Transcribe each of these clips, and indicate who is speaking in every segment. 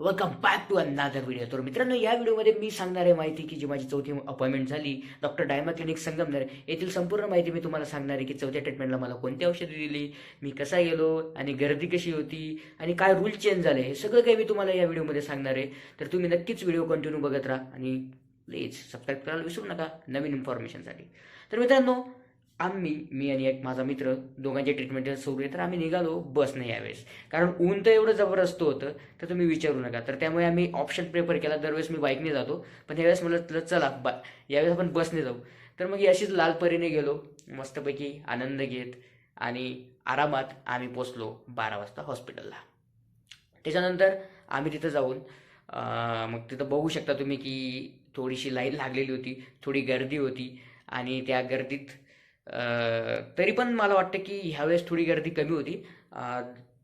Speaker 1: Welcome back to another video तर मित्रांनो या व्हिडिओमध्ये मी सांगणार आहे माहिती की जी माझी चौथी अपॉइंटमेंट झाली डॉक्टर डायमा क्लिनिक संगमनेर येथील संपूर्ण माहिती मी तुम्हाला सांगणार आहे की चौथ्या ट्रीटमेंटला मला कोणती औषधे दिली मी कसा गेलो आणि गर्दी कशी होती आणि काय रूल चेंज झाले हे सगळं काही मी तुम्हाला या व्हिडिओमध्ये सांगणार आहे. तर तुम्ही नक्कीच व्हिडिओ कंटिन्यू बघत राहा आणि प्लीज सबस्क्राईब करायला विसरू नका नवीन इन्फॉर्मेशनसाठी तर मित्रांनो आम्ही मी आणि एक माझा मित्र दोघांचे ट्रीटमेंट सुरू आहे तर आम्ही निघालो बसने यावेळेस. कारण ऊन तर एवढं जबरदस्त होतं तर तुम्ही विचारू नका. तर त्यामुळे आम्ही ऑप्शन प्रेफर केला दरवेळेस मी बाईकने जातो. पण यावेळेस म्हटलं चला बा यावेळेस आपण बसने जाऊ. तर मग अशीच लालपरीने गेलो मस्तपैकी आनंद घेत आणि आरामात आम्ही पोचलो बारा वाजता हॉस्पिटलला त्याच्यानंतर आम्ही तिथं जाऊन मग तिथं बघू शकता तुम्ही की थोडीशी लाईन लागलेली होती थोडी गर्दी होती आणि त्या गर्दीत तरी पण मला वाटतं की ह्यावेळेस थोडी गर्दी कमी होती.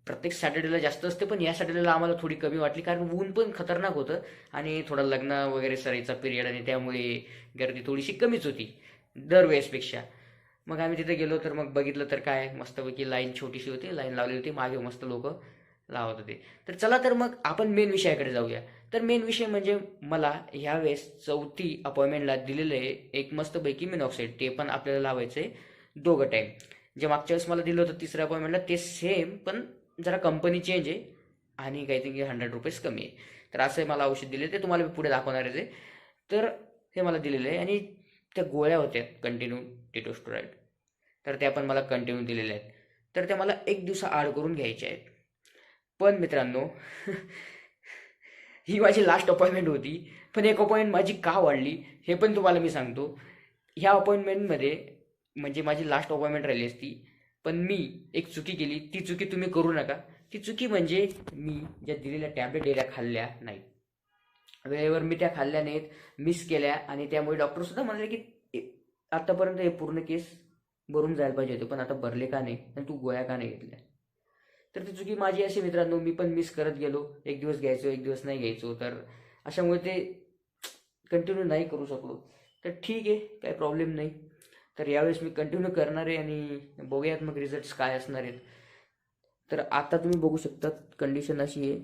Speaker 1: प्रत्येक सॅटर्डेला जास्त असते पण या सॅटर्डेला आम्हाला थोडी कमी वाटली कारण ऊन पण खतरनाक होतं आणि थोडा लग्न वगैरे सरायचा पिरियड आणि त्यामुळे गर्दी थोडीशी कमीच होती दरवेळेसपेक्षा. मग आम्ही तिथे गेलो तर मग बघितलं तर काय मस्तपैकी लाईन छोटीशी होती लाईन लावली होती मागे मस्त लोक. लावत होते. तर चला तर मग आपण मेन विषयाकडे जाऊया. तर मेन विषय म्हणजे मला ह्यावेळेस चौथी अपॉइंटमेंटला दिलेलं आहे एक मस्तपैकी मिनॉक्साईड ते पण आपल्याला लावायचं आहे दोघं टाईम जे मागच्या वेळेस मला दिलं होतं तिसऱ्या अपॉइंटमेंटला ते सेम पण जरा कंपनी चेंज आहे आणि काहीतरी हंड्रेड रुपीज कमी आहे. तर असं मला औषध दिले ते तुम्हाला मी पुढे दाखवणारच आहे. तर हे मला दिलेलं आहे आणि त्या गोळ्या होत्या कंटिन्यू टिटोस्टोराईड तर त्या पण मला कंटिन्यू दिलेल्या आहेत. तर त्या मला एक दिवसा आड करून घ्यायच्या आहेत. पण मित्रांनो ही माझी लास्ट अपॉइंटमेंट होती. पण एक अपॉइंटमेंट माझी का वाढली हे पण तुम्हाला मी सांगतो. ह्या अपॉइंटमेंटमध्ये म्हणजे माझी लास्ट अपॉइंटमेंट राहिली असती. पण मी एक चुकी केली. ती चुकी तुम्ही करू नका. ती चुकी म्हणजे मी ज्या दिलेल्या टॅबलेट डेऱ्या खाल्ल्या नाही वेळेवर मी त्या खाल्ल्या नाहीत मिस केल्या आणि त्यामुळे डॉक्टरसुद्धा म्हणाले की ए- आतापर्यंत हे पूर्ण केस भरून जायला पाहिजे होते पण आता भरले का नाही आणि तू गोळ्या का नाही घेतल्या? तर ती चुकी माझी अशी मित्रांनो मी पण मिस करत गेलो. एक दिवस घ्यायचो एक दिवस नाही घ्यायचो. तर अशामुळे ते कंटिन्यू नाही करू शकलो. तर ठीक आहे काही प्रॉब्लेम नाही. तर यावेळेस मी कंटिन्यू करणार आहे आणि बघूयात मग रिझल्ट्स काय असणार आहेत. तर आता तुम्ही बघू शकता कंडिशन अशी आहे.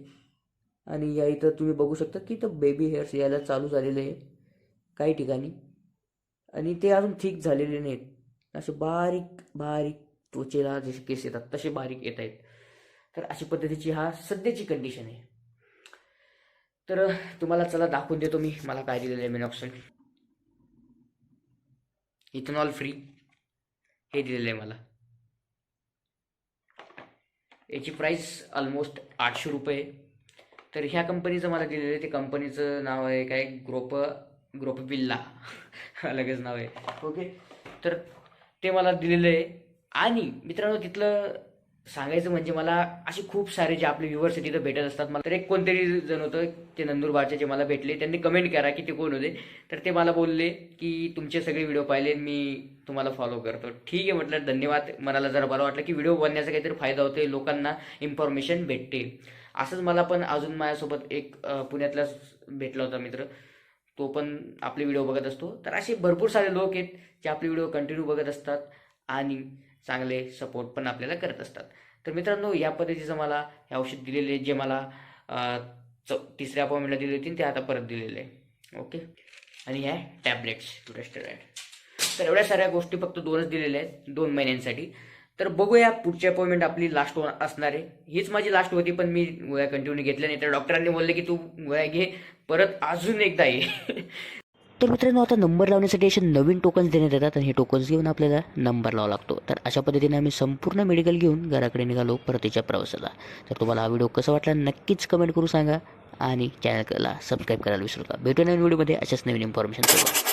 Speaker 1: आणि या इथं तुम्ही बघू शकता की इथं बेबी हेअर्स यायला चालू झालेले आहे काही ठिकाणी. आणि ते अजून ठीक झालेले नाहीत. असे बारीक बारीक त्वचेला जसे केस येतात तसे बारीक येत आहेत. तर अशी पद्धतीची हा सध्याची कंडिशन आहे. तर तुम्हाला चला दाखवून देतो मी मला काय दिलेलं आहे मिनॉक्साईड इथेनॉल फ्री हे दिलेलं आहे मला. याची प्राईस ऑलमोस्ट आठशे रुपये तर ह्या कंपनीचं मला दिलेलं आहे ते कंपनीचं नाव आहे काय? ग्रोप ग्रोप बिल्ला लगेच नाव आहे. ओके तर ते मला दिलेलं आहे. आणि मित्रांनो तिथलं सांगायचं म्हणजे मला असे खूप सारे जे आपले व्ह्युअर्स तिथं भेटत असतात. मला तर एक कोणतरी जण होतं ते नंदुरबारचे जे मला भेटले त्यांनी कमेंट करा की ते कोण होते. तर ते मला बोलले की तुमचे सगळे व्हिडिओ पाहिले मी तुम्हाला फॉलो करतो. ठीक आहे म्हटलं धन्यवाद. मनाला जरा बरं वाटलं की व्हिडिओ बनण्याचा काहीतरी फायदा होतो लोकांना इन्फॉर्मेशन भेटते. असंच मला पण अजून माझ्यासोबत एक पुण्यातला पुण्यातलाच भेटला होता मित्र. तो पण आपले व्हिडिओ बघत असतो. तर असे भरपूर सारे लोक आहेत जे आपले व्हिडिओ कंटिन्यू बघत असतात. आणि चांगले सपोर्ट पण आपल्याला करत असतात. तर मित्रांनो या पद्धतीचं मला हे औषध दिलेले जे मला चौ तिसऱ्या अपॉइंटमेंटला दिली होती ते आता परत दिलेले आहे. ओके आणि ह्या टॅबलेट्स टुरेस्टेरॉइड तर एवढ्या साऱ्या गोष्टी फक्त दोनच दिलेल्या आहेत दोन महिन्यांसाठी. तर बघूया पुढची अपॉइंटमेंट आपली लास्ट असणार आहे. हीच माझी लास्ट होती पण मी गोळ्या कंटिन्यू घेतल्या नाही. तर डॉक्टरांनी बोलले की तू गोळ्या घे परत अजून एकदा ये.
Speaker 2: तर मित्रांनो आता नंबर लावण्यासाठी असे नवीन टोकन्स देण्यात येतात आणि हे टोकन्स घेऊन आपल्याला नंबर लावा लागतो. तर अशा पद्धतीने आम्ही संपूर्ण मेडिकल घेऊन घराकडे निघालो परतीच्या प्रवासाला. तर तुम्हाला हा व्हिडिओ कसा वाटला नक्कीच कमेंट करू सांगा आणि चॅनलला सबस्क्राईब करायला विसरू नका. भेटू नवीन व्हिडिओमध्ये अशाच नवीन इन्फॉर्मेशन सोबत.